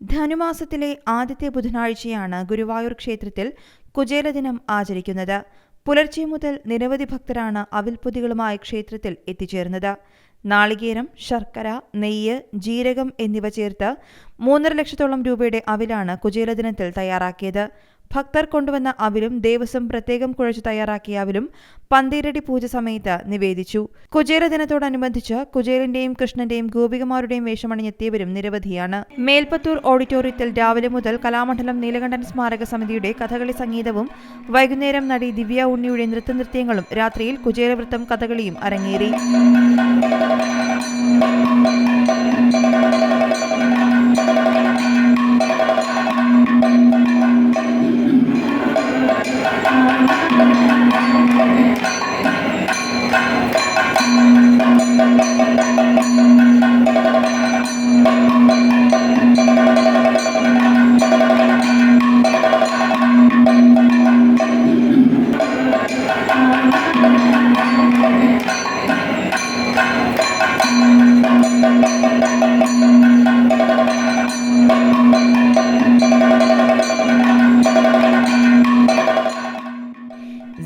ധനുമാസത്തിലെ ആദ്യത്തെ ബുധനാഴ്ചയാണ് ഗുരുവായൂർ ക്ഷേത്രത്തിൽ കുചേലദിനം ആചരിക്കുന്നത്. പുലർച്ചെ മുതൽ നിരവധി ഭക്തരാണ് അവിൽപ്പൊതികളുമായി ക്ഷേത്രത്തിൽ എത്തിച്ചേർന്നത്. നാളികേരം ശർക്കര നെയ്യ് ജീരകം എന്നിവ ചേർത്ത് മൂന്നര ലക്ഷത്തോളം രൂപയുടെ അവിലാണ് കുചേലദിനത്തിൽ തയ്യാറാക്കിയത്. ഭക്തർ കൊണ്ടുവന്ന അവിലും ദേവസ്വം പ്രത്യേകം കുഴച്ചു തയ്യാറാക്കിയ അവിലും പന്തീരടി പൂജ സമയത്ത് നിവേദിച്ചു. കുചേല ദിനത്തോടനുബന്ധിച്ച് കുചേലിന്റെയും കൃഷ്ണന്റെയും ഗോപികമാരുടെയും വേഷമണിഞ്ഞെത്തിയവരും നിരവധിയാണ്. മേൽപ്പത്തൂർ ഓഡിറ്റോറിയത്തിൽ രാവിലെ മുതൽ കലാമണ്ഡലം നീലകണ്ഠൻ സ്മാരക സമിതിയുടെ കഥകളി സംഗീതവും വൈകുന്നേരം നടി ദിവ്യ ഉണ്ണിയുടെ നൃത്തനൃത്യങ്ങളും രാത്രിയിൽ കുചേലവൃത്തം കഥകളിയും അരങ്ങേറി.